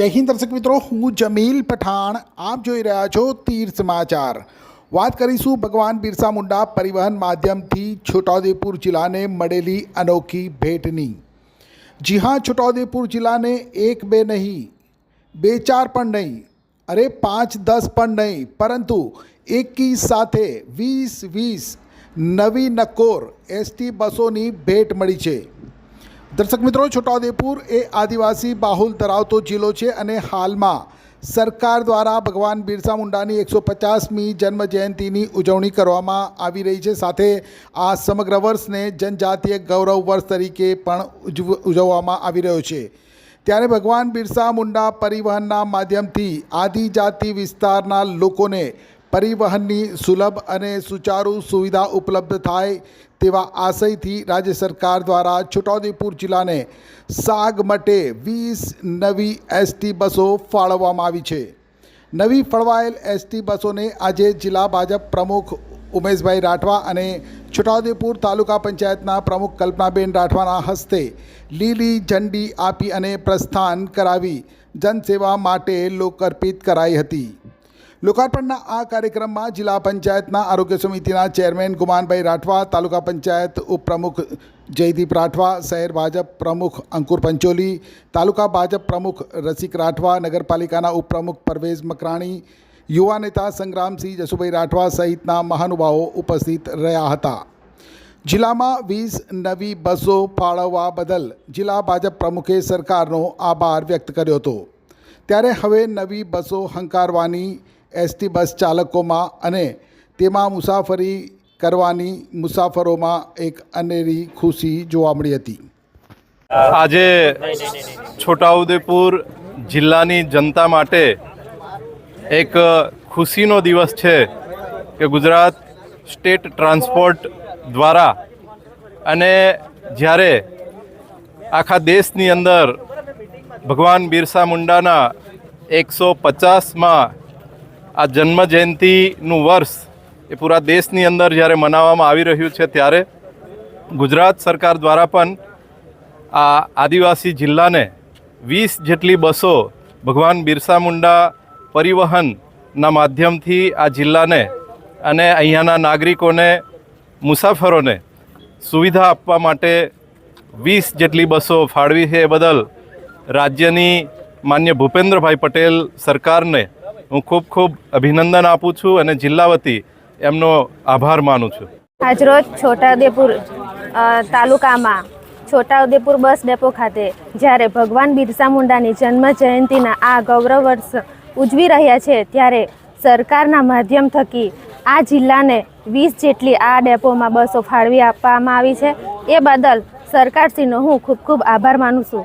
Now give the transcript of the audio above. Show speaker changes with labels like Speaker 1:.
Speaker 1: જય હિન્દ દર્શક મિત્રો, હું જમીલ પઠાણ. આપ જોઈ રહ્યા છો તીર સમાચાર. વાત કરીશું ભગવાન બિરસા મુંડા પરિવહન માધ્યમથી છોટાઉદેપુર જિલ્લાને મળેલી અનોખી ભેટની. જી હા, છોટાઉદેપુર જિલ્લાને એક બે નહીં, બે ચાર પણ નહીં, અરે પાંચ દસ પણ નહીં, પરંતુ એકી સાથે વીસ વીસ નવી નકોર એસટી બસોની ભેટ મળી છે. દર્શક મિત્રો, છોટાઉદેપુર એ આદિવાસી બાહુલ ધરાવતો જિલ્લો છે અને હાલમાં સરકાર દ્વારા ભગવાન બિરસા મુંડાની એકસો પચાસમી જન્મ જયંતિની ઉજવણી કરવામાં આવી રહી છે. સાથે આ સમગ્ર વર્ષને જનજાતીય ગૌરવ વર્ષ તરીકે પણ ઉજવ, ઉજવવામાં આવી રહ્યો છે. ત્યારે ભગવાન બિરસા મુંડા પરિવહનના માધ્યમથી આદિજાતિ વિસ્તારના લોકોને પરિવહનની સુલભ અને સુચારુ સુવિધા ઉપલબ્ધ થાય તેવા આશયથી રાજ્ય સરકાર દ્વારા છોટાઉદેપુર જિલ્લાને સાગ માટે વીસ નવી એસટી બસો ફાળવવામાં આવી છે. નવી ફળવાયેલ એસટી બસોને આજે જિલ્લા ભાજપ પ્રમુખ ઉમેશભાઈ રાઠવા અને છોટાઉદેપુર તાલુકા પંચાયતના પ્રમુખ કલ્પનાબેન રાઠવાના હસ્તે લીલી ઝંડી આપી અને પ્રસ્થાન કરાવી જનસેવા માટે લોકાર્પિત કરાઈ હતી. લોકાર્પણના આ કાર્યક્રમમાં જિલ્લા પંચાયતના આરોગ્ય સમિતિના ચેરમેન ગુમાનભાઈ રાઠવા, તાલુકા પંચાયત ઉપપ્રમુખ જયદીપ રાઠવા, શહેર ભાજપ પ્રમુખ અંકુર પંચોલી, તાલુકા ભાજપ પ્રમુખ રસિક રાઠવા, નગરપાલિકાના ઉપપ્રમુખ પરવેઝ મકરાણી, યુવા નેતા સંગ્રામસિંહ જસુભાઈ રાઠવા સહિતના મહાનુભાવો ઉપસ્થિત રહ્યા હતા. જિલ્લામાં વીસ નવી બસો ફાળવવા બદલ જિલ્લા ભાજપ પ્રમુખે સરકારનો આભાર વ્યક્ત કર્યો હતો. ત્યારે હવે નવી બસો હંકારવાની એસટી બસ ચાલકોમાં અને તેમાં મુસાફરી કરવાની મુસાફરોમાં એક અનેરી ખુશી જોવા મળી હતી.
Speaker 2: આજે છોટાઉદેપુર જિલ્લાની જનતા માટે એક ખુશીનો દિવસ છે કે ગુજરાત સ્ટેટ ટ્રાન્સપોર્ટ દ્વારા અને જ્યારે આખા દેશની અંદર ભગવાન બિરસા મુંડાના એકસો પચાસમાં આ જન્મ જયંતિનું વર્ષ એ પૂરા દેશની અંદર જ્યારે મનાવવામાં આવી રહ્યું છે ત્યારે ગુજરાત સરકાર દ્વારા પણ આ આદિવાસી જિલ્લાને વીસ જેટલી બસો ભગવાન બિરસા મુંડા પરિવહનના માધ્યમથી આ જિલ્લાને અને અહીંયાના નાગરિકોને, મુસાફરોને સુવિધા આપવા માટે વીસ જેટલી બસો ફાળવી છે એ બદલ રાજ્યની માન્ય ભૂપેન્દ્રભાઈ પટેલ સરકારને હું ખૂબ ખૂબ અભિનંદન આપું છું અને જિલ્લા વતી એમનો આભાર માનું છું.
Speaker 3: આજરોજ છોટાઉદેપુર તાલુકામાં છોટાઉદેપુર બસ ડેપો ખાતે જ્યારે ભગવાન બિરસા મુંડાની જન્મ જયંતિના આ ગૌરવ વર્ષ ઉજવી રહ્યા છે ત્યારે સરકારના માધ્યમ થકી આ જિલ્લાને વીસ જેટલી આ ડેપોમાં બસો ફાળવી આપવામાં આવી છે. એ બદલ સરકારશ્રીનો હું ખૂબ ખૂબ આભાર માનું છું.